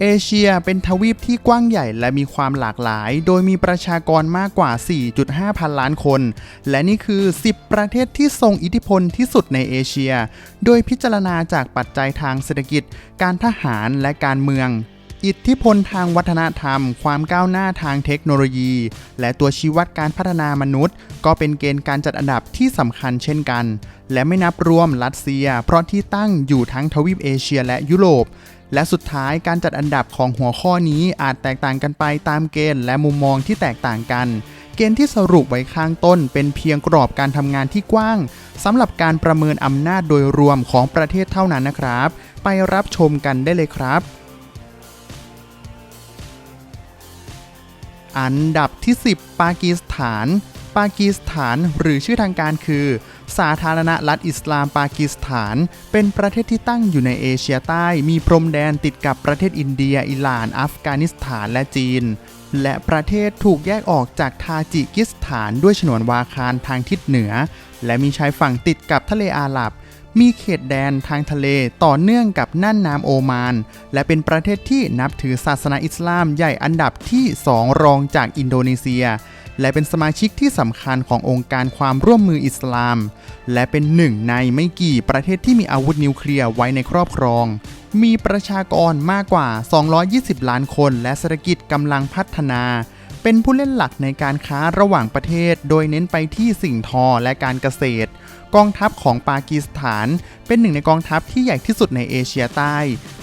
เอเชียเป็นทวีปที่กว้างใหญ่และมีความหลากหลาย โดยมีประชากรมากกว่า 4.5 พันล้านคน และนี่คือ 10 ประเทศที่ทรงอิทธิพลที่สุดในเอเชีย โดยพิจารณาจากปัจจัยทางเศรษฐกิจ การทหารและการเมือง อิทธิพลทางวัฒนธรรม ความก้าวหน้าทางเทคโนโลยี และตัวชี้วัดการพัฒนามนุษย์ ก็เป็นเกณฑ์การจัดอันดับที่สำคัญเช่นกัน และไม่นับรวมรัสเซีย เพราะที่ตั้งอยู่ทั้งทวีปเอเชียและยุโรป และสุดท้ายการจัดอันดับของหัวข้อนี้อาจแตกต่างกันไปตามเกณฑ์และมุมมองที่แตกต่างกัน เกณฑ์ที่สรุปไว้ข้างต้น เป็นเพียงกรอบการทำงานที่กว้างสำหรับการประเมินอำนาจโดยรวมของประเทศเท่านั้นนะครับ ไปรับชมกันได้เลยครับ อันดับที่ 10 ปากีสถาน ปากีสถานหรือชื่อทางการคือ สาธารณรัฐอิสลามปากีสถาน เป็นประเทศที่ตั้งอยู่ในเอเชียใต้ มีพรมแดนติดกับประเทศอินเดีย อิหร่าน อัฟกานิสถานและจีน และประเทศถูกแยกออกจากทาจิกิสถานด้วยฉนวนวาคารทางทิศเหนือ และมีชายฝั่งติดกับทะเลอาหรับมีเขตแดนทางทะเลต่อเนื่องกับน่านน้ำโอมาน และเป็นประเทศที่นับถือศาสนาอิสลามใหญ่อันดับที่ 2 รองจากอินโดนีเซีย และเป็นสมาชิกที่สำคัญขององค์การความร่วมมืออิสลาม และเป็นหนึ่งในไม่กี่ประเทศที่มีอาวุธนิวเคลียร์ไว้ในครอบครอง มีประชากรมากกว่า 220 ล้านคน และเศรษฐกิจกำลังพัฒนา เป็นผู้เล่นหลักในการค้าระหว่างประเทศ โดยเน้นไปที่สิ่งทอและการเกษตร กองทัพของปากีสถาน เป็นหนึ่งในกองทัพที่ใหญ่ที่สุดในเอเชียใต้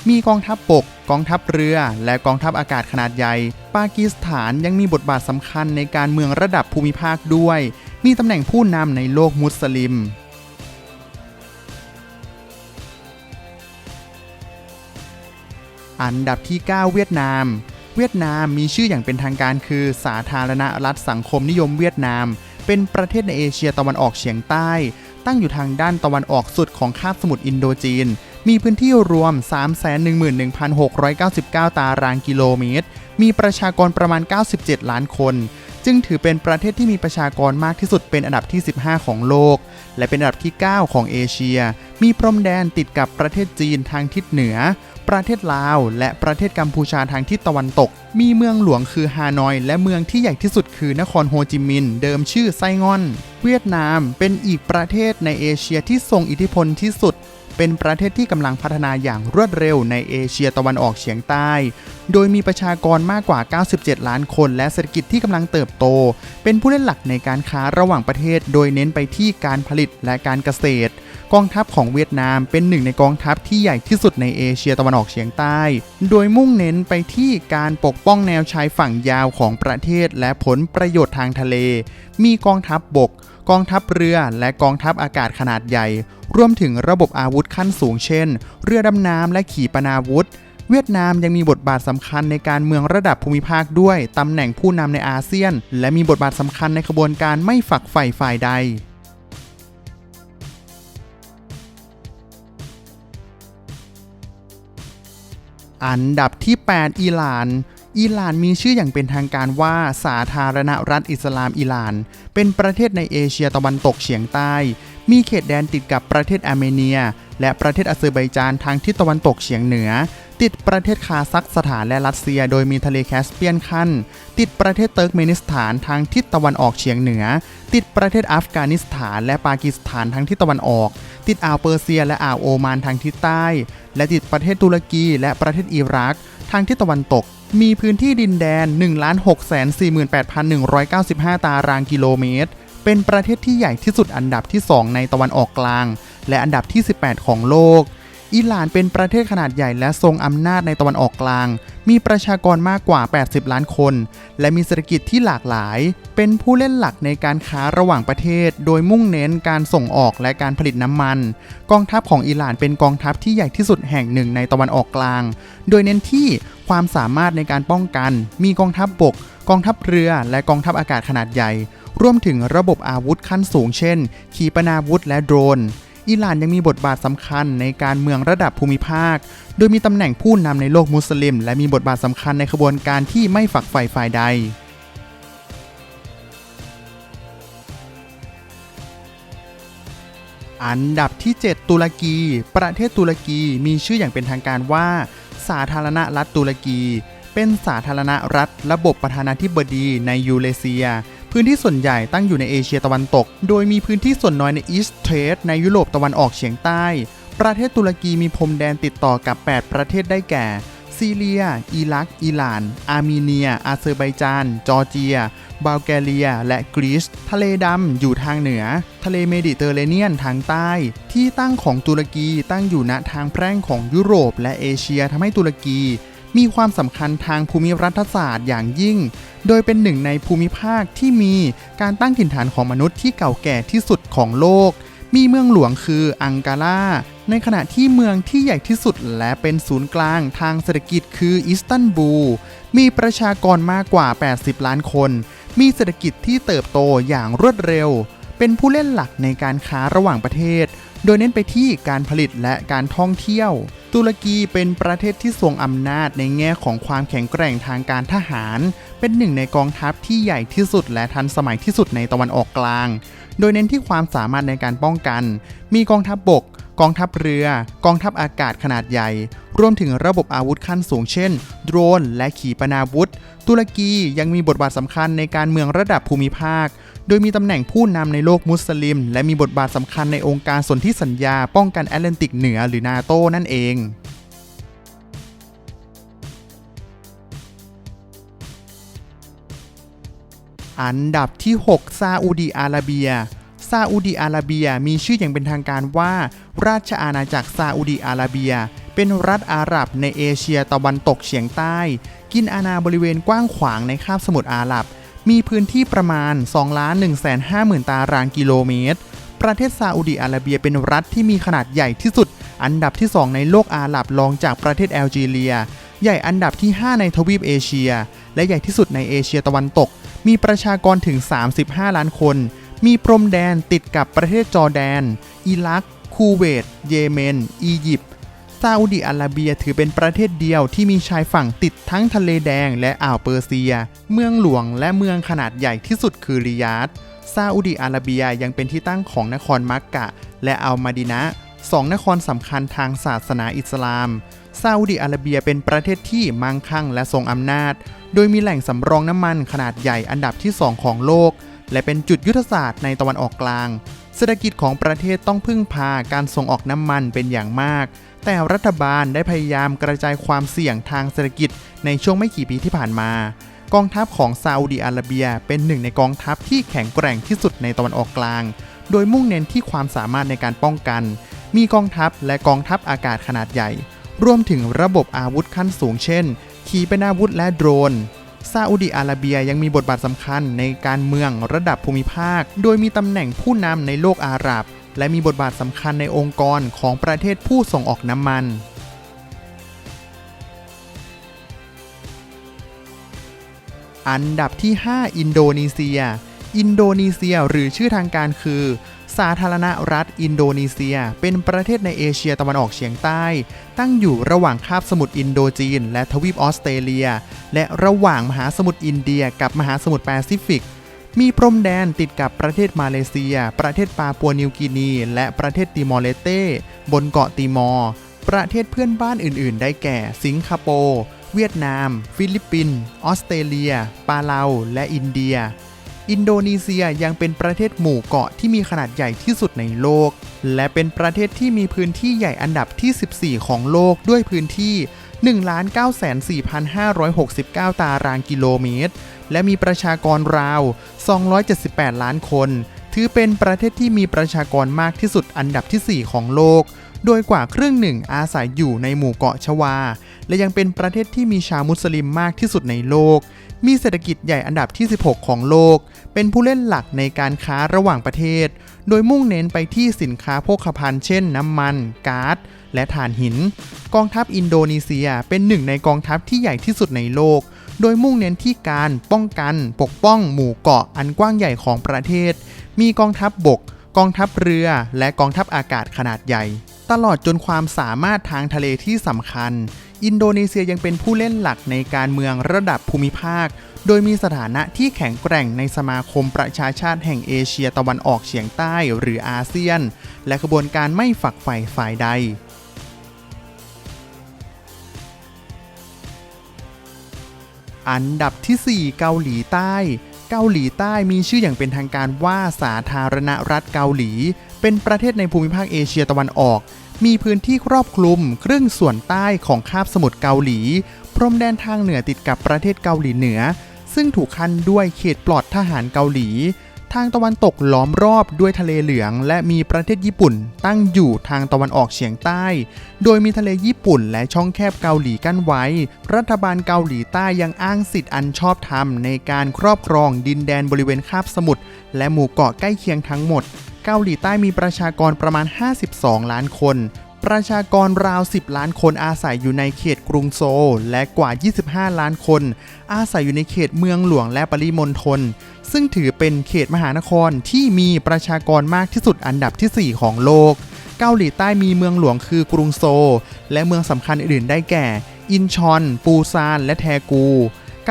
มีกองทัพบก กองทัพเรือ และกองทัพอากาศขนาดใหญ่ ปากีสถานยังมีบทบาทสำคัญในการเมืองระดับภูมิภาคด้วย มีตำแหน่งผู้นำในโลกมุสลิมอันดับที่ 9 เวียดนาม เวียดนามมีชื่ออย่างเป็นทางการคือสาธารณรัฐสังคมนิยมเวียดนาม เป็นประเทศในเอเชียตะวันออกเฉียงใต้ ตั้งอยู่ทางด้านตะวันออกสุดของคาบสมุทรอินโดจีน มีพื้นที่รวม 311,699 ตารางกิโลเมตร มีประชากรประมาณ 97 ล้านคน จึงถือเป็นประเทศที่มีประชากรมากที่สุดเป็นอันดับที่ 15 ของโลก และเป็นอันดับที่ 9 ของเอเชีย มีพรมแดนติดกับประเทศจีนทางทิศเหนือ ประเทศลาว และประเทศกัมพูชาทางทิศตะวันตก มีเมืองหลวงคือฮานอย และเมืองที่ใหญ่ที่สุดคือนครโฮจิมินห์เดิมชื่อไซงอน เวียดนามเป็นอีกประเทศในเอเชียที่ทรงอิทธิพลที่สุด เป็นประเทศที่กำลังพัฒนาอย่างรวดเร็วในเอเชียตะวันออกเฉียงใต้ โดยมีประชากรมากกว่า 97 ล้านคนและเศรษฐกิจที่กำลังเติบโต เป็นผู้เล่นหลักในการค้าระหว่างประเทศ โดยเน้นไปที่การผลิตและการเกษตร กองทัพของเวียดนามเป็นหนึ่งในกองทัพที่ใหญ่ที่สุดในเอเชียตะวันออกเฉียงใต้ โดยมุ่งเน้นไปที่การปกป้องแนวชายฝั่งยาวของประเทศและผลประโยชน์ทางทะเล มีกองทัพบบก กองทัพเรือและกองทัพอากาศขนาดใหญ่ รวมถึงระบบอาวุธขั้นสูงเช่น เรือดำน้ำและขีปนาวุธ เวียดนามยังมีบทบาทสำคัญในการเมืองระดับภูมิภาคด้วยตำแหน่งผู้นำในอาเซียน และมีบทบาทสำคัญในขบวนการไม่ฝักใฝ่ฝ่ายใดอันดับที่ 8 อิหร่าน อิหร่านมีชื่ออย่างเป็นทางการว่าสาธารณรัฐอิสลามอิหร่าน เป็นประเทศในเอเชียตะวันตกเฉียงใต้ มีเขตแดนติดกับประเทศอาร์เมเนีย และประเทศอาเซอร์ไบจานทางทิศตะวันตกเฉียงเหนือ ติดประเทศคาซัคสถานและรัสเซีย โดยมีทะเลแคสเปียนขั้น ติดประเทศเติร์กเมนิสถานทางทิศตะวันออกเฉียงเหนือ ติดประเทศอัฟกานิสถาน และปากีสถานทางทิศตะวันออก ติดอ่าวเปอร์เซีย และอ่าวโอมานทางทิศใต้ และติดประเทศตุรกี และประเทศอิรักทางทิศตะวันตก มีพื้นที่ดินแดน 1,648,195 ตารางกิโลเมตร เป็นประเทศที่ใหญ่ที่สุดอันดับที่ 2 ในตะวันออกกลาง และอันดับที่ 18 ของโลก อิหร่านเป็นประเทศขนาดใหญ่และทรงอำนาจในตะวันออกกลาง มีประชากรมากกว่า 80 ล้านคน และมีเศรษฐกิจที่หลากหลาย เป็นผู้เล่นหลักในการค้าระหว่างประเทศ โดยมุ่งเน้นการส่งออกและการผลิตน้ำมัน กองทัพของอิหร่านเป็นกองทัพที่ใหญ่ที่สุดแห่งหนึ่งในตะวันออกกลาง โดยเน้นที่ความสามารถในการป้องกัน มีกองทัพบบก กองทัพเรือ และกองทัพอากาศขนาดใหญ่ รวมถึงระบบอาวุธขั้นสูงเช่น ขีปนาวุธและโดรน อิหร่านยังมีบทบาทสำคัญในการเมืองระดับภูมิภาค โดยมีตำแหน่งผู้นำในโลกมุสลิม และมีบทบาทสำคัญในขบวนการที่ไม่ฝักใฝ่ฝ่ายใดอันดับที่ 7 ตุรกี ประเทศตุรกีมีชื่ออย่างเป็นทางการว่าสสาธารณรัฐตุรกี เป็นสาธารณรัฐระบบประธานาธิบดีในยูเรเซีย พื้นที่ส่วนใหญ่ตั้งอยู่ในเอเชียตะวันตก โดยมีพื้นที่ส่วนน้อยในอีสเทรสในยุโรปตะวันออกเฉียงใต้ ประเทศตุรกีมีพรมแดนติดต่อกับ 8 ประเทศได้แก่ ซีเรีย อิรัก อิหร่าน อาร์เมเนีย อาเซอร์ไบจาน จอร์เจีย บัลแกเรีย และกรีซ ทะเลดำอยู่ทางเหนือ ทะเลเมดิเตอร์เรเนียนทางใต้ ที่ตั้งของตุรกีตั้งอยู่ณทางแพร่งของยุโรปและเอเชียทำให้ตุรกี มีความสำคัญทางภูมิรัฐศาสตร์อย่างยิ่ง โดยเป็นหนึ่งในภูมิภาคที่มีการตั้งถิ่นฐานของมนุษย์ที่เก่าแก่ที่สุดของโลก มีเมืองหลวงคืออังการา ในขณะที่เมืองที่ใหญ่ที่สุดและเป็นศูนย์กลางทางเศรษฐกิจคืออิสตันบูล มีประชากรมากกว่า 80 ล้านคน มีเศรษฐกิจที่เติบโตอย่างรวดเร็ว เป็นผู้เล่นหลักในการค้าระหว่างประเทศ โดยเน้นไปที่การผลิตและการท่องเที่ยว ตุรกีเป็นประเทศที่ทรงอำนาจในแง่ของความแข็งแกร่งทางการทหาร เป็นหนึ่งในกองทัพที่ใหญ่ที่สุดและทันสมัยที่สุดในตะวันออกกลาง โดยเน้นที่ความสามารถในการป้องกัน มีกองทัพบบก กองทัพเรือ กองทัพอากาศขนาดใหญ่ รวมถึงระบบอาวุธขั้นสูงเช่น โดรน และขีปนาวุธ ตุรกียังมีบทบาทสำคัญในการเมืองระดับภูมิภาค โดยมีตำแหน่งผู้นำในโลกมุสลิม และมีบทบาทสำคัญในองค์การสนธิสัญญาป้องกันแอตแลนติกเหนือหรือนาโตนั่นเองอันดับที่ 6 ซาอุดีอาระเบีย ซาอุดีอาระเบียมีชื่ออย่างเป็นทางการว่า ราชอาณาจักรซาอุดีอาระเบีย เป็นรัฐอาหรับในเอเชียตะวันตกเฉียงใต้ กินอาณาบริเวณกว้างขวางในคาบสมุทรอาหรับ มีพื้นที่ประมาณ 2 1 5 0 0 0 ตารางกิโลเมตร ประเทศซาอุดีอาระเบียเป็นรัฐที่มีขนาดใหญ่ที่สุด อันดับที่ 2 ในโลกอาหรับรองจากประเทศแอลจีเรีย ใหญ่อันดับที่ 5 ในทวีปเอเชีย และใหญ่ที่สุดในเอเชียตะวันตก มีประชากรถึง 35 ล้านคน มีพรมแดนติดกับประเทศจอร์แดน อิรัก คูเวต เยเมน อียิปต์ ซาอุดิอาระเบียถือเป็นประเทศเดียวที่มีชายฝั่งติดทั้งทะเลแดงและอ่าวเปอร์เซีย เมืองหลวงและเมืองขนาดใหญ่ที่สุดคือริยาดซาอุดิอาระเบียยังเป็นที่ตั้งของนครมักกะ และอัลมาดินะสองนครสำคัญทางศาสนาอิสลาม ซาอุดิอาระเบียเป็นประเทศที่มั่งคั่งและทรงอำนาจ โดยมีแหล่งสำรองน้ำมันขนาดใหญ่อันดับที่ 2 ของโลก และเป็นจุดยุทธศาสตร์ในตะวันออกกลาง เศรษฐกิจของประเทศต้องพึ่งพาการส่งออกน้ำมันเป็นอย่างมาก แต่รัฐบาลได้พยายามกระจายความเสี่ยงทางเศรษฐกิจในช่วงไม่กี่ปีที่ผ่านมา กองทัพของซาอุดิอาระเบีย เป็นหนึ่งในกองทัพที่แข็งแกร่งที่สุดในตะวันออกกลาง โดยมุ่งเน้นที่ความสามารถในการป้องกัน มีกองทัพและกองทัพอากาศขนาดใหญ่ รวมถึงระบบอาวุธขั้นสูงเช่น ขีปนาวุธและโดรน ซาอุดิอาระเบียยังมีบทบาทสำคัญในการเมืองระดับภูมิภาค โดยมีตำแหน่งผู้นำในโลกอาหรับ และมีบทบาทสำคัญในองค์กรของประเทศผู้ส่งออกน้ำมันอันดับที่ 5 อินโดนีเซีย อินโดนีเซียหรือชื่อทางการคือ สาธารณรัฐอินโดนีเซีย เป็นประเทศในเอเชียตะวันออกเฉียงใต้ ตั้งอยู่ระหว่างคาบสมุทรอินโดจีน และทวีปออสเตรเลีย และระหว่างมหาสมุทรอินเดียกับมหาสมุทรแปซิฟิก มีพรมแดนติดกับประเทศมาเลเซีย ประเทศปาปัวนิวกินี และประเทศติมอร์เลเต้บนเกาะติมอร์ ประเทศเพื่อนบ้านอื่น ๆ ได้แก่ สิงคโปร์เวียดนาม ฟิลิปปินส์ออสเตรเลีย ปาเลาและอินเดีย อินโดนีเซียยังเป็นประเทศหมู่เกาะที่มีขนาดใหญ่ที่สุดในโลก และเป็นประเทศที่มีพื้นที่ใหญ่อันดับที่ 14 ของโลกด้วยพื้นที่ 1,94,569 ตารางกิโลเมตร และมีประชากรราว 278 ล้านคน ถือเป็นประเทศที่มีประชากรมากที่สุดอันดับที่ 4 ของโลก โดยกว่าครึ่งหนึ่งอาศัยอยู่ในหมู่เกาะชวา และยังเป็นประเทศที่มีชาวมุสลิมมากที่สุดในโลก มีเศรษฐกิจใหญ่อันดับที่ 16 ของโลก เป็นผู้เล่นหลักในการค้าระหว่างประเทศ โดยมุ่งเน้นไปที่สินค้าโภคภัณฑ์เช่นน้ำมันก๊าซและถ่านหิน กองทัพอินโดนีเซียเป็นหนึ่งในกองทัพที่ใหญ่ที่สุดในโลก โดยมุ่งเน้นที่การป้องกัน ปกป้องหมู่เกาะอันกว้างใหญ่ของประเทศ มีกองทัพบบก กองทัพเรือ และกองทัพอากาศขนาดใหญ่ ตลอดจนความสามารถทางทะเลที่สำคัญ อินโดนีเซียยังเป็นผู้เล่นหลักในการเมืองระดับภูมิภาค โดยมีสถานะที่แข็งแกร่งในสมาคมประชาชาติแห่งเอเชียตะวันออกเฉียงใต้หรืออาเซียน และกระบวนการไม่ฝักใฝ่ฝ่ายใดอันดับที่ 4 เกาหลีใต้ เกาหลีใต้มีชื่ออย่างเป็นทางการว่าสาธารณรัฐเกาหลี เป็นประเทศในภูมิภาคเอเชียตะวันออก มีพื้นที่ครอบคลุมครึ่งส่วนใต้ของคาบสมุทรเกาหลี พรมแดนทางเหนือติดกับประเทศเกาหลีเหนือ ซึ่งถูกขั้นด้วยเขตปลอดทหารเกาหลี ทางตะวันตกล้อมรอบด้วยทะเลเหลือง และมีประเทศญี่ปุ่น ตั้งอยู่ทางตะวันออกเฉียงใต้ โดยมีทะเลญี่ปุ่นและช่องแคบเกาหลีกั้นไว้ รัฐบาลเกาหลีใต้ยังอ้างสิทธิ์อันชอบธรรมในการครอบครองดินแดนบริเวณคาบสมุทรและหมู่เกาะใกล้เคียงทั้งหมด เกาหลีใต้มีประชากรประมาณ 52 ล้านคน ประชากรราว 10 ล้านคนอาศัยอยู่ในเขตกรุงโซลและกว่า 25 ล้านคน อาศัยอยู่ในเขตเมืองหลวงและปริมณฑล ซึ่งถือเป็นเขตมหานครที่มีประชากรมากที่สุดอันดับทีสี่4 ของโลก เกาหลีใต้มีเมืองหลวงคือกรุงโซลและเมืองสำคัญอื่นๆ ได้แก่ อินชอน ปูซาน และแทกู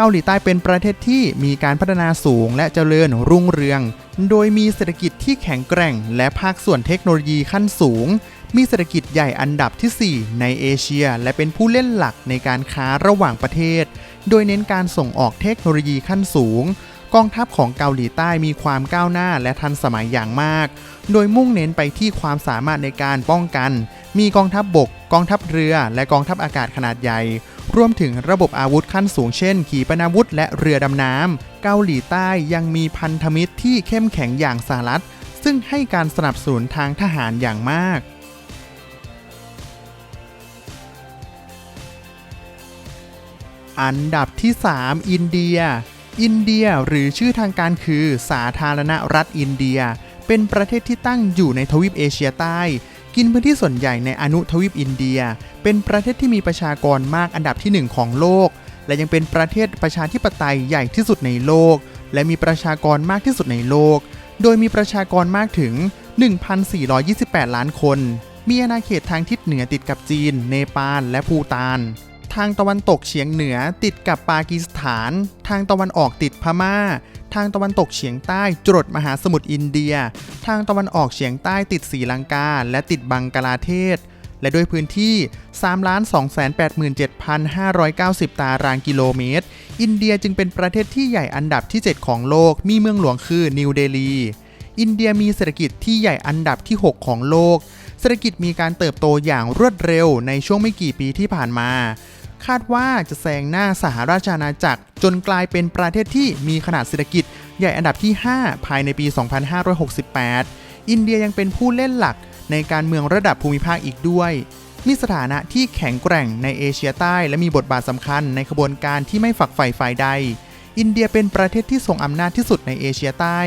เกาหลีใต้เป็นประเทศที่มีการพัฒนาสูงและเจริญรุ่งเรือง โดยมีเศรษฐกิจที่แข็งแกร่ง และภาคส่วนเทคโนโลยีขั้นสูง มีเศรษฐกิจใหญ่อันดับทีสี่ 4 ในเอเชีย และเป็นผู้เล่นหลักในการค้าระหว่างประเทศ โดยเน้นการส่งออกเทคโนโลยีขั้นสูง กองทัพของเกาหลีใต้มีความก้าวหน้าและทันสมัยอย่างมาก โดยมุ่งเน้นไปที่ความสามารถในการป้องกัน มีกองทัพบบก กองทัพเรือ และกองทัพอากาศขนาดใหญ่ รวมถึงระบบอาวุธขั้นสูงเช่น ขีปนาวุธและเรือดำน้ำ เกาหลีใต้ยังมีพันธมิตรที่เข้มแข็งอย่างสหรัฐ ซึ่งให้การสนับสนุนทางทหารอย่างมาก อันดับที่ 3 อินเดีย อินเดียหรือชื่อทางการคือสาธารณรัฐอินเดีย เป็นประเทศที่ตั้งอยู่ในทวีปเอเชียใต้ กินพื้นที่ส่วนใหญ่ในอนุทวีปอินเดีย เป็นประเทศที่มีประชากรมากอันดับที่ 1 ของโลก และยังเป็นประเทศประชาธิปไตยใหญ่ที่สุดในโลก และมีประชากรมากที่สุดในโลก โดยมีประชากรมากถึง 1,428 ล้านคน มีอาณาเขตทางทิศเหนือติดกับจีน เนปาล และภูตาน ทางตะวันตกเฉียงเหนือติดกับปากีสถาน ทางตะวันออกติดพม่า ทางตะวันตกเฉียงใต้จรดมหาสมุทรอินเดีย ทางตะวันออกเฉียงใต้ติดศรีลังกา และติดบังกลาเทศ และด้วยพื้นที่ 3,287,590 ตารางกิโลเมตร อินเดียจึงเป็นประเทศที่ใหญ่อันดับที่ 7 ของโลก มีเมืองหลวงคือนิวเดลี อินเดียมีเศรษฐกิจที่ใหญ่อันดับที่ 6 ของโลก เศรษฐกิจมีการเติบโตอย่างรวดเร็วในช่วงไม่กี่ปีที่ผ่านมา คาดว่าจะแซงหน้าสหราชอาณาจักร จนกลายเป็นประเทศที่มีขนาดเศรษฐกิจ ใหญ่อันดับที่ 5 ภายในปี 2568 อินเดียยังเป็นผู้เล่นหลักในการเมืองระดับภูมิภาคอีกด้วย มีสถานะที่แข็งแกร่งในเอเชียใต้ และมีบทบาทสำคัญในขบวนการที่ไม่ฝักใฝ่ฝ่ายใด อินเดียเป็นประเทศที่ทรงอำนาจที่สุดในเอเชียใต้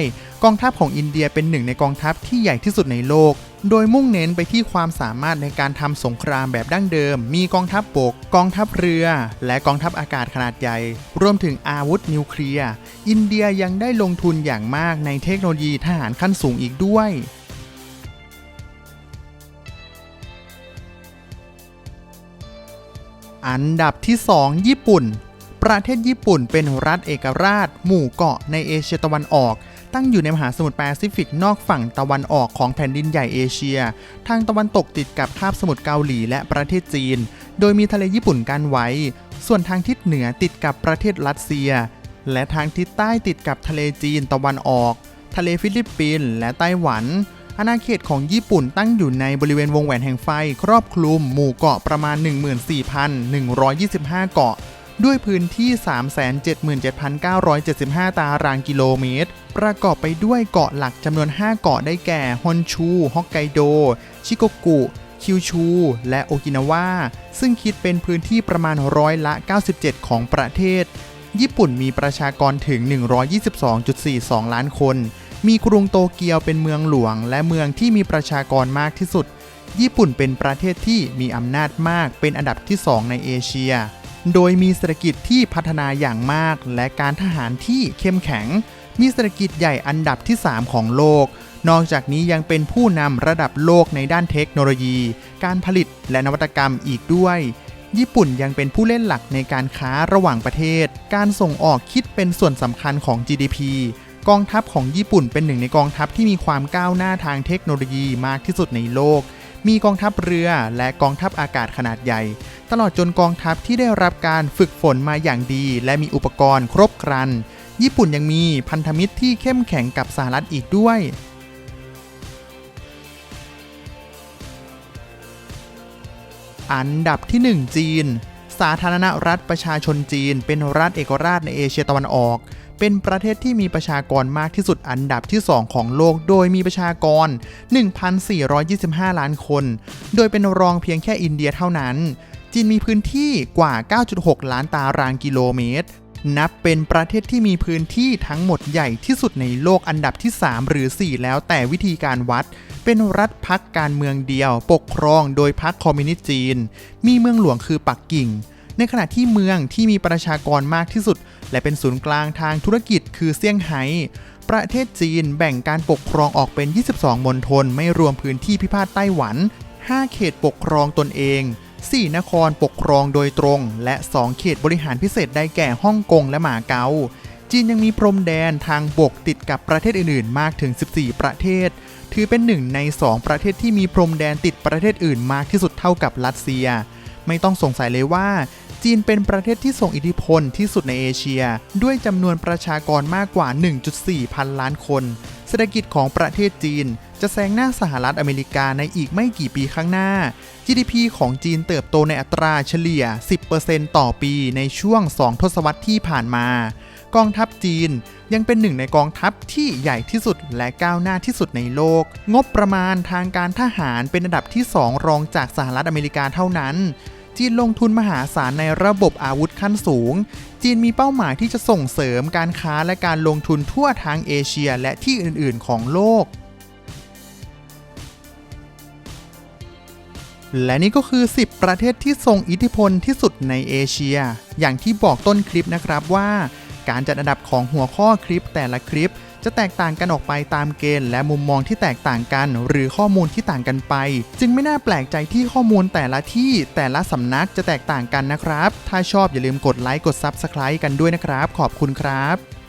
กองทัพของอินเดียเป็นหนึ่งในกองทัพที่ใหญ่ที่สุดในโลก โดยมุ่งเน้นไปที่ความสามารถในการทำสงครามแบบดั้งเดิม มีกองทัพบก กองทัพเรือ และกองทัพอากาศขนาดใหญ่ รวมถึงอาวุธนิวเคลียร์ อินเดียยังได้ลงทุนอย่างมากในเทคโนโลยีทหารขั้นสูงอีกด้วยอันดับที่ 2 ญี่ปุ่น ประเทศญี่ปุ่นเป็นรัฐเอกราช หมู่เกาะในเอเชียตะวันออก ตั้งอยู่ในมหาสมุทรแปซิฟิกนอกฝั่งตะวันออกของแผ่นดินใหญ่เอเชีย ทางตะวันตกติดกับคาบสมุทรเกาหลีและประเทศจีน โดยมีทะเลญี่ปุ่นกั้นไว้ ส่วนทางทิศเหนือติดกับประเทศรัสเซีย และทางทิศใต้ติดกับทะเลจีนตะวันออก ทะเลฟิลิปปินส์และไต้หวันอาณาเขตของญี่ปุ่นตั้งอยู่ในบริเวณวงแหวนแห่งไฟ ครอบคลุมหมู่เกาะประมาณ 14,125 เกาะ ด้วยพื้นที่ 377,975 ตารางกิโลเมตร ประกอบไปด้วยเกาะหลักจำนวน 5 เกาะได้แก่ ฮอนชู ฮอกไกโด ชิโกกุ คิวชู และโอกินาวา ซึ่งคิดเป็นพื้นที่ประมาณร้อยละ 97 ของประเทศ ญี่ปุ่นมีประชากรถึง 122.42 ล้านคน มีกรุงโตเกียวเป็นเมืองหลวง และเมืองที่มีประชากรมากที่สุด ญี่ปุ่นเป็นประเทศที่มีอำนาจมาก เป็นอันดับที่ 2 ในเอเชีย โดยมีเศรษฐกิจที่พัฒนาอย่างมาก และการทหารที่เข้มแข็ง มีเศรษฐกิจใหญ่อันดับที่ 3 ของโลก นอกจากนี้ยังเป็นผู้นำระดับโลกในด้านเทคโนโลยี การผลิตและนวัตกรรมอีกด้วย ญี่ปุ่นยังเป็นผู้เล่นหลักในการค้าระหว่างประเทศ การส่งออกคิดเป็นส่วนสำคัญของ GDP กองทัพของญี่ปุ่นเป็นหนึ่งในกองทัพที่มีความก้าวหน้าทางเทคโนโลยีมากที่สุดในโลก มีกองทัพเรือและกองทัพอากาศขนาดใหญ่ ตลอดจนกองทัพที่ได้รับการฝึกฝนมาอย่างดี และมีอุปกรณ์ครบครัน ญี่ปุ่นยังมีพันธมิตรที่เข้มแข็งกับสหรัฐอีกด้วยอันดับที่ 1 จีน สาธารณรัฐประชาชนจีน เป็นรัฐเอกราชในเอเชียตะวันออก เป็นประเทศที่มีประชากรมากที่สุดอันดับที่ 2 ของโลก โดยมีประชากร 1,425 ล้านคน โดยเป็นรองเพียงแค่อินเดียเท่านั้น จีนมีพื้นที่กว่า 9.6 ล้านตารางกิโลเมตร นับเป็นประเทศที่มีพื้นที่ทั้งหมดใหญ่ที่สุดในโลกอันดับที่ 3 หรือ 4 แล้วแต่วิธีการวัด เป็นรัฐพักการเมืองเดียว ปกครองโดยพรรคคอมมิวนิสต์จีน มีเมืองหลวงคือปักกิ่ง ในขณะที่เมืองที่มีประชากรมากที่สุด และเป็นศูนย์กลางทางธุรกิจคือเซี่ยงไฮ้ประเทศจีนแบ่งการปกครองออกเป็น 22 มณฑลไม่รวมพื้นที่พิพาทไต้หวัน 5 เขตปกครองตนเอง 4 นครปกครองโดยตรง และ 2 เขตบริหารพิเศษได้แก่ฮ่องกงและหมาเก๊าจีนยังมีพรมแดนทางบกติดกับประเทศอื่นๆ มากถึง 14 ประเทศ ถือเป็นหนึ่งใน 2 ประเทศที่มีพรมแดนติดประเทศอื่นมากที่สุดเท่ากับรัสเซีย ไม่ต้องสงสัยเลยว่า จีนเป็นประเทศที่ส่งอิทธิพลที่สุดในเอเชีย ด้วยจำนวนประชากรมากกว่า 1.4 พันล้านคน เศรษฐกิจของประเทศจีน จะแซงหน้าสหรัฐอเมริกาในอีกไม่กี่ปีข้างหน้า GDP ของจีนเติบโตในอัตราเฉลี่ย 10%ต่อปีในช่วง 2 ทศวรรษที่ผ่านมากองทัพจีนยังเป็นหนึ่งในกองทัพที่ใหญ่ที่สุดและก้าวหน้าที่สุดในโลก งบประมาณทางการทหารเป็นอันดับที่ 2 รองจากสหรัฐอเมริกาเท่านั้น จีนลงทุนมหาศาลในระบบอาวุธขั้นสูง จีนมีเป้าหมายที่จะส่งเสริมการค้าและการลงทุนทั่วทางเอเชียและที่อื่น ๆ ของโลก และนี่ก็คือ 10 ประเทศที่ทรงอิทธิพลที่สุดในเอเชีย อย่างที่บอกต้นคลิปนะครับว่า การจัดอันดับของหัวข้อคลิปแต่ละคลิป จะแตกต่างกันออกไปตามเกณฑ์ และมุมมองที่แตกต่างกัน หรือข้อมูลที่ต่างกันไป จึงไม่น่าแปลกใจที่ข้อมูลแต่ละที่แต่ละสำนักจะแตกต่างกันนะครับ ถ้าชอบอย่าลืมกดไลค์กด Subscribe กันด้วยนะครับ ขอบคุณครับ